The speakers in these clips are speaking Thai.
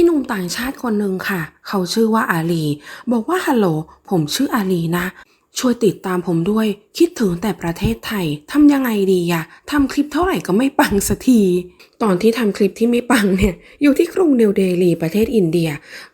มีหนุ่มต่างชาติคนหนึ่งค่ะ เขาชื่อว่าอาลี บอกว่าฮัลโหล ผมชื่ออาลีนะ ช่วยติดตามผมด้วย คิดถึงแต่ประเทศไทยทำยังไงดีอะทำคลิปเท่าไหร่ก็ไม่ปังสักที ตอนที่ทำคลิปที่ไม่ปังเนี่ย อยู่ที่กรุงนิวเดลีประเทศอินเดีย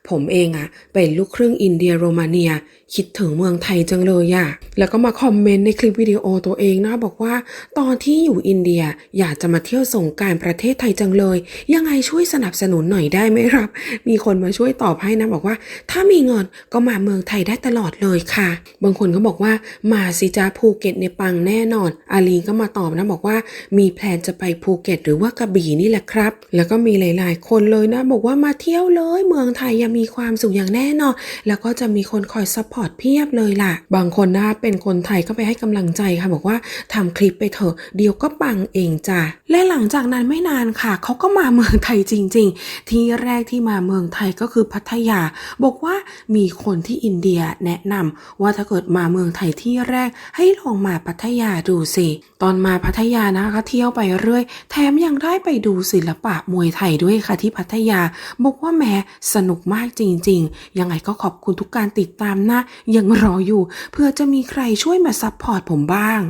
ผมเองอะเป็นลูกครึ่งอินเดียโรมาเนีย คิดถึงเมืองไทยจังเลยอะแล้วก็มาคอมเมนต์ในคลิปวิดีโอตัวเองนะบอกว่า ตอนที่อยู่อินเดียอยากจะมาเที่ยวส่งการประเทศไทยจังเลย ยังไงช่วยสนับสนุนหน่อยได้ไหมครับ มีคนมาช่วยตอบให้นะบอกว่า ถ้ามีเงินก็มาเมืองไทยได้ตลอดเลยค่ะ บางคนก็บอกอกว่ามาสิจ้าภูเก็ตในยปังแน่นอน อาลีก็มาตอบนะบอกว่ามีแพลนจะไปภูเก็ตหรือว่ากระบี่นี่แหละครับ แล้วก็มีหลาย ๆ คนเลยนะ บอกว่ามาเที่ยวเลยเมืองไทยยังมีความสุขอย่างแน่นอน แล้วก็จะมีคนคอยซัพพอร์ตเพียบเลยล่ะ บางคนนะเป็นคนไทยก็ไปให้กำลังใจค่ะ บอกว่าทำคลิปไปเถอะเดี๋ยวก็ปังเองจ้ะและหลังจากนั้นไม่นานค่ะเขาก็มาเมืองไทยจริง ๆ ที่แรกที่มาเมืองไทยก็คือพัทยา บอกว่ามีคนที่อินเดียแนะนำว่าถ้าเกิดมาเมืององไทยที่แรก ให้ลองมาพัทยาดูสิ ตอนมาพัทยานะคะเที่ยวไปเรื่อย แถมยังได้ไปดูศิลปะมวยไทยด้วยค่ะที่พัทยา บอกว่าแม้สนุกมากจริง ๆ ยังไงก็ขอบคุณทุกการติดตามนะ ยังรออยู่ เพื่อจะมีใครช่วยมาซัพพอร์ตผมบ้าง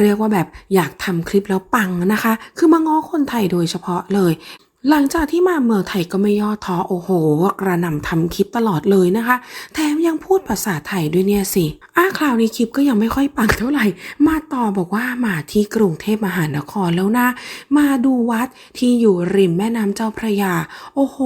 เรียกว่าแบบอยากทำคลิปแล้วปังนะคะ คือมาง้อคนไทยโดยเฉพาะเลย หลังจากที่มาเมืองไทยก็ไม่ย่อท้อโอ้โห กระหน่ำทำคลิปตลอดเลยนะคะ แถมยังพูดภาษาไทยด้วยเนี่ยสิอ้าคราวนี้คลิปก็ยังไม่ค่อยปังเท่าไหร่ มาต่อบอกว่ามาที่กรุงเทพมหานครแล้วนะ มาดูวัดที่อยู่ริมแม่น้ำเจ้าพระยา โอ้โห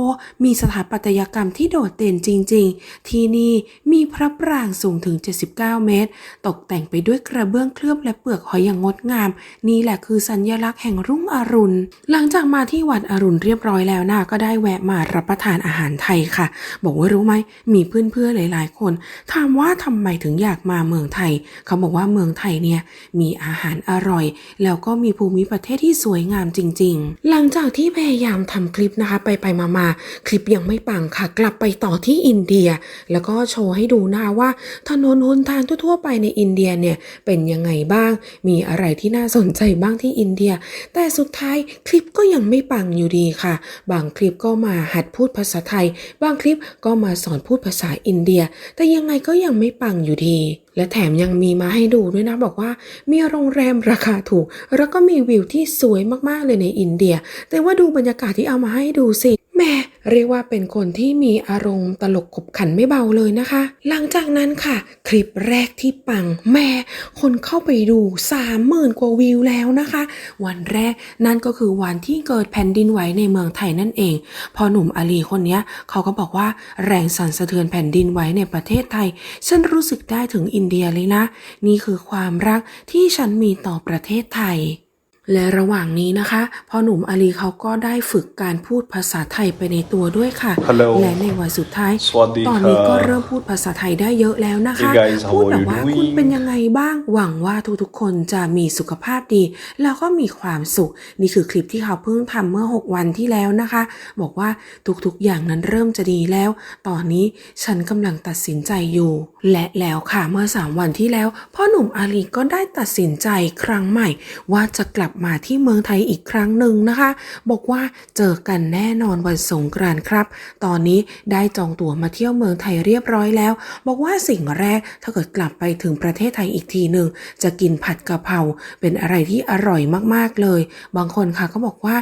มีสถาปัตยกรรมที่โดดเด่นจริง ๆ ที่นี่มีพระปรางสูงถึง 79 เมตร ตกแต่งไปด้วยกระเบื้องเคลือบและเปลือกหอยอย่างงดงาม นี่แหละคือสัญญลักษณ์แห่งรุ่งอรุณ หลังจากมาที่วัดอรุณเรียบร้อยแล้วนะก็ได้แวะมารับประทานอาหารไทยค่ะ บอกว่ารู้ไหมมีเพื่อนๆหลาย ๆ คนถามว่าทำไมถึงอยากมาเมืองไทย เขาบอกว่าเมืองไทยเนี่ยมีอาหารอร่อย แล้วก็มีภูมิประเทศที่สวยงามจริง ๆ หลังจากที่พยายามทำคลิปนะคะ ไปไปมามาคลิปยังไม่ปังค่ะ กลับไปต่อที่อินเดีย แล้วก็โชว์ให้ดูนะคะว่า ถนนหนทางทั่วๆไปในอินเดียเนี่ยเป็นยังไงบ้าง มีอะไรที่น่าสนใจบ้างที่อินเดีย แต่สุดท้ายคลิปก็ยังไม่ปังอยู่ดีค่ะ บางคลิปก็มาหัดพูดภาษาไทย บางคลิปก็มาสอนพูดภาษาอินเดีย แต่ยังไงก็ยังไม่ปังอยู่ดี และแถมยังมีมาให้ดูด้วยนะบอกว่า มีโรงแรมราคาถูก แล้วก็มีวิวที่สวยมากๆเลยในอินเดีย แต่ว่าดูบรรยากาศที่เอามาให้ดูสิ แม่เรียกว่าเป็นคนที่มีอารมณ์ตลกขบขันไม่เบาเลยนะคะ หลังจากนั้นค่ะ คลิปแรกที่ปังแม่ คนเข้าไปดู30,000กว่าวิวแล้วนะคะ วันแรกนั่นก็คือวันที่เกิดแผ่นดินไหวในเมืองไทยนั่นเอง พอหนุ่มอาลีคนนี้เขาก็บอกว่าแรงสั่นสะเทือนแผ่นดินไหวในประเทศไทย ฉันรู้สึกได้ถึงอินเดียเลยนะ นี่คือความรักที่ฉันมีต่อประเทศไทย และระหว่างนี้นะคะพอหนุ่มอาลีเขาก็ได้ฝึกการพูดภาษาไทยไปในตัวด้วยค่ะ Hello และในวันสุดท้ายสวัสดีตอนนี้ก็ครับเริ่มพูดภาษาไทยได้เยอะแล้วนะคะ Hey guys, how พูด are แบบ you ว่า doing? คุณเป็นยังไงบ้าง หวังว่าทุกๆคนจะมีสุขภาพดี แล้วก็มีความสุข นี่คือคลิปที่เขาเพิ่งทำเมื่อ 6 วันที่แล้วนะคะ บอกว่าทุกๆอย่างนั้นเริ่มจะดีแล้ว ตอนนี้ฉันกำลังตัดสินใจอยู่ และแล้วค่ะเมื่อ 3 วันที่แล้ว พ่อหนุ่มอาลีก็ได้ตัดสินใจครั้งใหม่ว่าจะกลับมาที่เมืองไทยอีกครั้งหนึ่งนะคะ บอกว่าเจอกันแน่นอนวันสงกรานต์ครับ ตอนนี้ได้จองตั๋วมาเที่ยวเมืองไทยเรียบร้อยแล้ว บอกว่าสิ่งแรกถ้าเกิดกลับไปถึงประเทศไทยอีกทีหนึ่งจะกินผัดกะเพราเป็นอะไรที่อร่อยมากๆเลย บางคนค่ะก็บอกว่า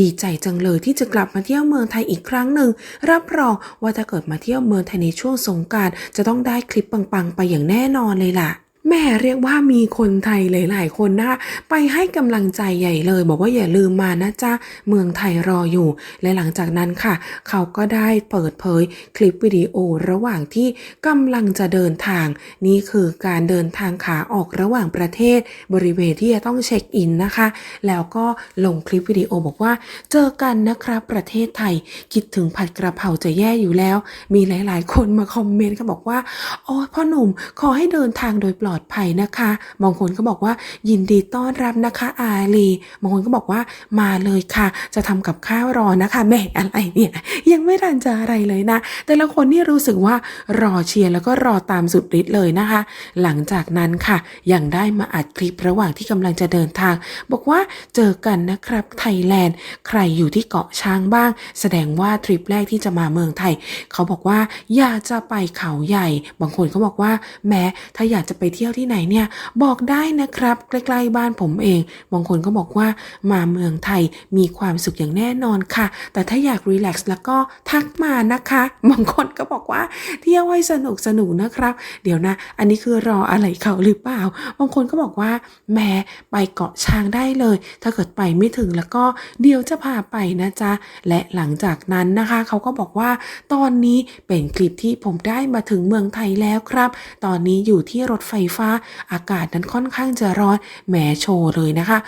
ดีใจจังเลยที่จะกลับมาเที่ยวเมืองไทยอีกครั้งหนึ่งรับรองว่าถ้าเกิดมาเที่ยวเมืองไทยในช่วงสงกรารจะต้องได้คลิปปังๆ ไปอย่างแน่นอนเลยล่ะ แม่เรียกว่ามีคนไทยหลาย ๆ คนนะคะไปให้กำลังใจใหญ่เลย บอกว่าอย่าลืมมานะจ๊ะเมืองไทยรออยู่ และหลังจากนั้นค่ะ เขาก็ได้เปิดเผยคลิปวิดีโอระหว่างที่กำลังจะเดินทาง นี่คือการเดินทางขาออกระหว่างประเทศ บริเวณที่จะต้องเช็คอินนะคะ แล้วก็ลงคลิปวิดีโอบอกว่า เจอกันนะครับประเทศไทยคิดถึงผัดกระเพราจะแย่อยู่แล้ว มีหลาย ๆ คนมาคอมเมนต์ค่ะบอกว่าโอ้พ่อหนุ่มขอให้เดินทางโดยปลอดอดภัยนะคะบางคนก็บอกว่ายินดีต้อนรับนะคะอาลีบางคนก็บอกว่ามาเลยค่ะ จะทำกับข้าวรอนะคะแม่อะไรเนี่ยยังไม่ทันจะอะไรเลยนะ แต่ละคนนี่รู้สึกว่ารอเชียร์แล้วก็รอตามสุดฤทธิ์เลยนะคะ หลังจากนั้นค่ะยังได้มาอัดคลิประหว่างที่กำลังจะเดินทาง บอกว่าเจอกันนะครับไทยแลนด์ ใครอยู่ที่เกาะช้างบ้าง แสดงว่าทริปแรกที่จะมาเมืองไทย เขาบอกว่าอยากจะไปเขาใหญ่ บางคนเขาบอกว่าแม้ถ้าอยากจะไปเที่ยวที่ไหนเนี่ยบอกได้นะครับใกล้ๆบ้านผมเอง บางคนก็บอกว่ามาเมืองไทยมีความสุขอย่างแน่นอนค่ะ แต่ถ้าอยากรีแลกซ์แล้วก็ทักมานะคะ บางคนก็บอกว่าเที่ยวให้สนุกสนุกนะครับ เดี๋ยวนะ อันนี้คือรออะไรเขาหรือเปล่า บางคนก็บอกว่าแหม้ไปเกาะช้างได้เลย ถ้าเกิดไปไม่ถึงแล้วก็เดี๋ยวจะพาไปนะจ๊ะ และหลังจากนั้นนะคะ เขาก็บอกว่าตอนนี้เป็นคลิปที่ผมได้มาถึงเมืองไทยแล้วครับ ตอนนี้อยู่ที่รถไฟฟ้า อากาศนั้นค่อนข้างจะร้อนแหมโชว์เลยนะคะ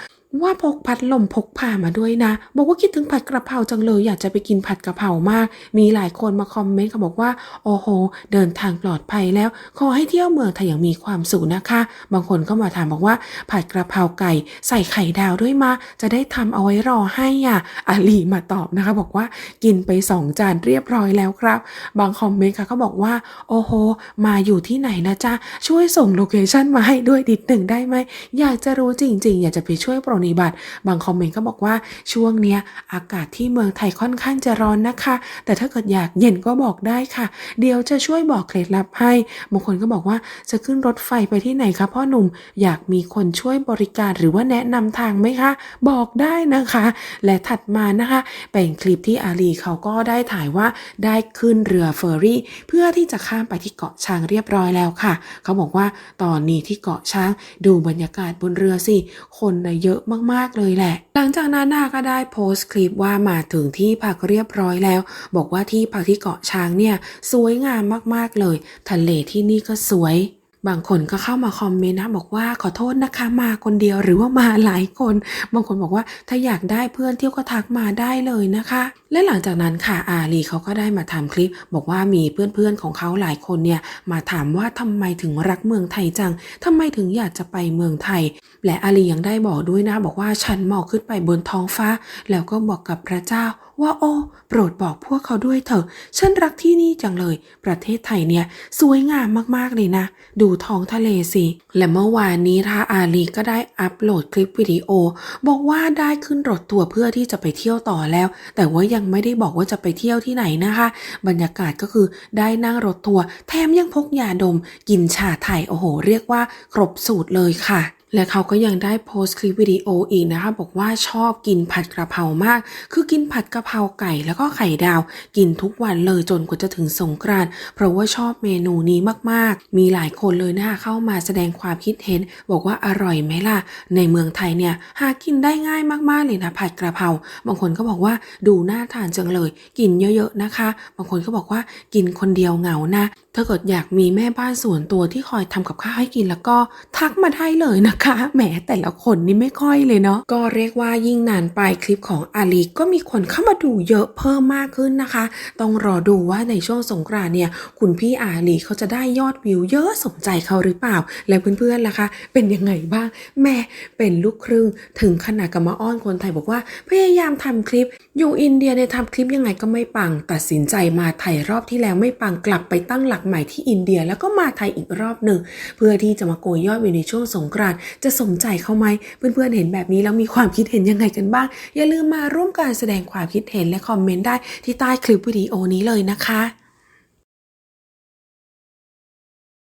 ว่าพกพัดลมพกผ่ามาด้วยนะ บอกว่าคิดถึงผัดกระเพราจังเลย อยากจะไปกินผัดกระเพรามาก มีหลายคนมาคอมเมนต์เขาบอกว่า โอ้โห เดินทางปลอดภัยแล้ว ขอให้เที่ยวเมืองไทยอย่างมีความสุขนะคะ บางคนก็มาถามบอกว่า ผัดกระเพราไก่ใส่ไข่ดาวด้วยมา จะได้ทำเอาไว้รอให้อะอาลีมาตอบนะคะ บอกว่ากินไปสองจานเรียบร้อยแล้วครับ บางคอมเมนต์ค่ะเขาบอกว่า โอ้โห มาอยู่ที่ไหนนะจ๊ะช่วยส่งโลเคชั่นมาให้ด้วยดิดหนึ่งได้ไหมอยากจะรู้จริง ๆ อยากจะไปช่วยปรนนิบัติ บางคอมเมนต์ก็บอกว่าช่วงเนี้ยอากาศที่เมืองไทยค่อนข้างจะร้อนนะคะ แต่ถ้าเกิดอยากเย็นก็บอกได้ค่ะ เดี๋ยวจะช่วยบอกเคล็ดลับให้บางคนก็บอกว่าจะขึ้นรถไฟไปที่ไหนคะพ่อหนุ่มอยากมีคนช่วยบริการหรือว่าแนะนำทางไหมคะ บอกได้นะคะ และถัดมานะคะเป็นคลิปที่อาลีเขาก็ได้ถ่ายว่าได้ขึ้นเรือเฟอร์รี่ เพื่อที่จะข้ามไปที่เกาะช้างเรียบร้อยแล้วค่ะ เขาบอกว่าตอนนี้ที่เกาะช้างดูบรรยากาศบนเรือสิ คนนะเยอะมากๆเลยแหละ หลังจากนั้นนาก็ได้โพสต์คลิปว่ามาถึงที่พักเรียบร้อยแล้ว บอกว่าที่พักที่เกาะช้างเนี่ย สวยงามมากๆเลย ทะเลที่นี่ก็สวย บางคนก็เข้ามาคอมเมนต์นะบอกว่าขอโทษนะคะมาคนเดียวหรือว่ามาหลายคน บางคนบอกว่าถ้าอยากได้เพื่อนเที่ยวก็ทักมาได้เลยนะคะ และหลังจากนั้นค่ะอาลีเขาก็ได้มาทำคลิป บอกว่ามีเพื่อนๆของเขาหลายคนเนี่ยมาถามว่าทำไมถึงรักเมืองไทยจังทำไมถึงอยากจะไปเมืองไทย และอาลียังได้บอกด้วยนะ บอกว่าฉันมองขึ้นไปบนท้องฟ้า แล้วก็บอกกับพระเจ้าว่าโอ้โปรดบอกพวกเขาด้วยเถอะฉันรักที่นี่จังเลย ประเทศไทยเนี่ยสวยงามมากๆเลยนะ ดูท้องทะเลสิ และเมื่อวานนี้ท่าอาลีก็ได้อัปโหลดคลิปวิดีโอ บอกว่าได้ขึ้นรถทัวร์เพื่อที่จะไปเที่ยวต่อแล้ว แต่ว่ายังไม่ได้บอกว่าจะไปเที่ยวที่ไหนนะคะ บรรยากาศก็คือได้นั่งรถทัวร์แถมยังพกยาดม กินชาไทยโอ้โห เรียกว่าครบสูตรเลยค่ะ และเขาก็ยังได้โพสต์คลิปวิดีโออีกนะคะ บอกว่าชอบกินผัดกระเพรามาก คือกินผัดกระเพราไก่แล้วก็ไข่ดาว กินทุกวันเลยจนกว่าจะถึงสงกรานต์เพราะว่าชอบเมนูนี้มากๆ มีหลายคนเลยนะคะเข้ามาแสดงความคิดเห็น บอกว่าอร่อยไหมล่ะ ในเมืองไทยเนี่ยหากินได้ง่ายมากๆเลยนะผัดกระเพราบางคนก็บอกว่าดูน่าทานจังเลย กินเยอะๆนะคะ บางคนก็บอกว่ากินคนเดียวเหงานะ ถ้าเกิดอยากมีแม่บ้านส่วนตัวที่คอยทำกับข้าวให้กินแล้วก็ทักมาได้เลยนะคะ แหมแต่ละคนนี่ไม่ค่อยเลยเนาะก็เรียกว่ายิ่งนานไปคลิปของอาลีก็มีคนเข้ามาดูเยอะเพิ่มมากขึ้นนะคะ ต้องรอดูว่าในช่วงสงกรานต์เนี่ยคุณพี่อาลีเขาจะได้ยอดวิวเยอะสมใจเขาหรือเปล่า และเพื่อนๆล่ะคะ เป็นยังไงบ้าง แม่เป็นลูกครึ่งถึงขนาดกับมาอ้อนคนไทยบอกว่า พยายามทำคลิป อยู่อินเดียเนี่ยทำคลิปยังไงก็ไม่ปัง ตัดสินใจมาไทยรอบที่แล้วไม่ปังกลับไปตั้งหลักใหม่ที่อินเดียแล้วก็มาไทยอีกรอบหนึ่ง เพื่อที่จะมาโกยยอดวิวในช่วงสงกรานต์จะสมใจเขาไหมเพื่อนๆเห็นแบบนี้แล้วมีความคิดเห็นยังไงกันบ้าง อย่าลืมมาร่วมการแสดงความคิดเห็นและคอมเมนต์ได้ที่ใต้คลิปวิดีโอนี้เลยนะคะ